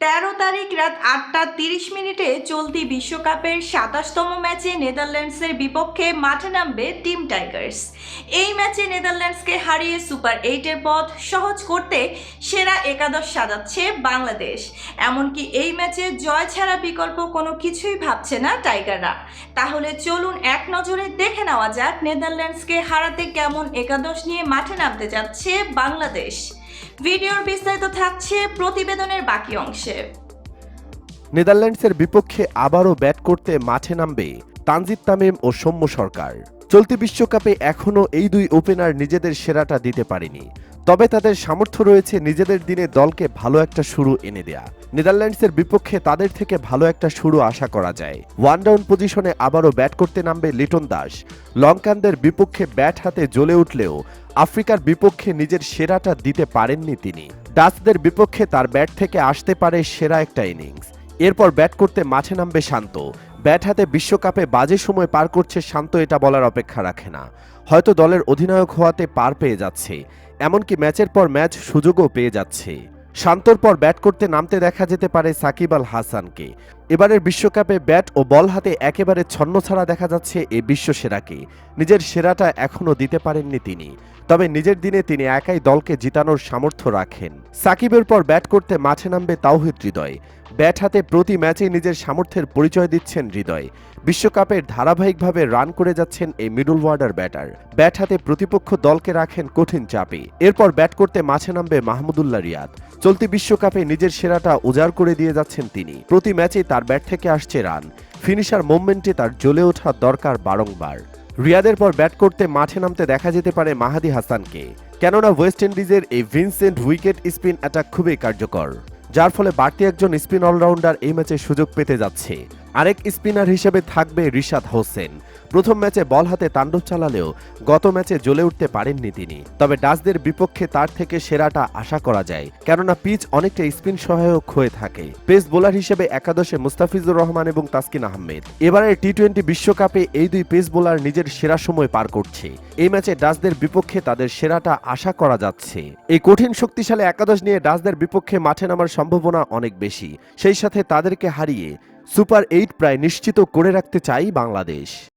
তেরো তারিখ রাত আটটা তিরিশ মিনিটে চলতি বিশ্বকাপের সাতাশতম ম্যাচে নেদারল্যান্ডসের বিপক্ষে মাঠে নামবে টিম টাইগার্স। এই ম্যাচে নেদারল্যান্ডসকে হারিয়ে সুপার এইটের পথ সহজ করতে সেরা একাদশ সাজাচ্ছে বাংলাদেশ। এমনকি এই ম্যাচে জয় ছাড়া বিকল্প কোনো কিছুই ভাবছে না টাইগাররা। তাহলে চলুন এক নজরে দেখে নেওয়া যাক নেদারল্যান্ডসকে হারাতে কেমন একাদশ নিয়ে মাঠে নামতে যাচ্ছে বাংলাদেশ। ভিডিওর বিস্তারিত থাকছে প্রতিবেদনের বাকি অংশে। নেদারল্যান্ডসের বিপক্ষে আবারও ব্যাট করতে মাঠে নামবে তানজিদ তামিম ও সৌম্য সরকার। চলতি বিশ্বকাপে এখনও এই দুই ওপেনার নিজেদের সেরাটা দিতে পারেনি। তবে তাদের সামর্থ্য রয়েছে নিজেদের দিনে দলকে ভালো একটা শুরু এনে দেয়া। নেদারল্যান্ডসের বিপক্ষে তাদের থেকে ভালো একটা শুরু আশা করা যায়। ওয়ান ডাউন পজিশনে আবারও ব্যাট করতে নামবে লিটন দাস। লঙ্কানদের বিপক্ষে ব্যাট হাতে জ্বলে উঠলেও আফ্রিকার বিপক্ষে নিজের সেরাটা দিতে পারেননি তিনি। ডাচদের বিপক্ষে তার ব্যাট থেকে আসতে পারে সেরা একটা ইনিংস। এরপর ব্যাট করতে মাঠে নামবে শান্ত। ব্যাট হাতে বিশ্বকাপে বাজে সময় পার করছে শান্ত এটা বলার অপেক্ষা রাখে না। হয়তো দলের অধিনায়ক হওয়াতে পার পেয়ে যাচ্ছে। এমনকি ম্যাচের পর ম্যাচ সুযোগও পেয়ে যাচ্ছে। শান্তর পর ব্যাট করতে নামতে দেখা যেতে পারে সাকিব আল হাসানকে। এবারের বিশ্বকাপে ব্যাট ও বল হাতে একেবারে ছন্ন ছাড়া দেখা যাচ্ছে এ বিশ্বসেরাকে। নিজের সেরাটা এখনও দিতে পারেননি তিনি। তবে নিজের দিনে তিনি একাই দলকে জিতানোর সামর্থ্য রাখেন। সাকিবের পর ব্যাট করতে মাঠে নামবে তাওহিদ হৃদয়। ব্যাট হাতে প্রতি ম্যাচে নিজের সামর্থ্যের পরিচয় দিচ্ছেন হৃদয়। বিশ্বকাপের ধারাবাহিকভাবে রান করে যাচ্ছেন এই মিডল ওয়ার্ডার ব্যাটার। ব্যাট হাতে প্রতিপক্ষ দলকে রাখেন কঠিন চাপে। এরপর ব্যাট করতে মাঠে নামবে মাহমুদুল্লাহ রিয়াদ। চলতি বিশ্বকাপে নিজের সেরাটা উজাড় করে দিয়ে যাচ্ছেন তিনি। প্রতি ম্যাচে তার ব্যাট থেকে আসছে রান। ফিনিশার মুভমেন্টে তার জ্বলে ওঠা দরকার বারংবার। রিয়াদের পর ব্যাট করতে মাঠে নামতে দেখা যেতে পারে মাহাদি হাসানকে। কেননা ওয়েস্ট ইন্ডিজের এই ভিনসেন্ট উইকেট স্পিন অ্যাটাক খুবই কার্যকর। যার ফলে বাড়তি একজন স্পিন অলরাউন্ডার এই ম্যাচে সুযোগ পেতে যাচ্ছে। আরেক স্পিনার হিসেবে থাকবে রিশাদ হোসেন। প্রথম ম্যাচে বল হাতে তাণ্ডব চালালেও গত ম্যাচে জ্বলে উঠতে পারেননি তিনি। তবে ডাচদের বিপক্ষে তার থেকে সেরাটা আশা করা যায়, কেননা পিচ অনেকটা স্পিন সহায়ক হয়ে থাকে। পেস বোলার হিসেবে একাদশে মুস্তাফিজুর রহমান এবং তাসকিন আহমেদ। এবারের টি টোয়েন্টি বিশ্বকাপে এই দুই পেস বোলার নিজের সেরা সময় পার করছে। এই ম্যাচে ডাচদের বিপক্ষে তাদের সেরাটা আশা করা যাচ্ছে। এই কঠিন শক্তিশালী একাদশ নিয়ে ডাচদের বিপক্ষে মাঠে নামার সম্ভাবনা অনেক বেশি। সেই সাথে তাদেরকে হারিয়ে সুপার এইট প্রায় নিশ্চিত করে রাখতে চাই বাংলাদেশ।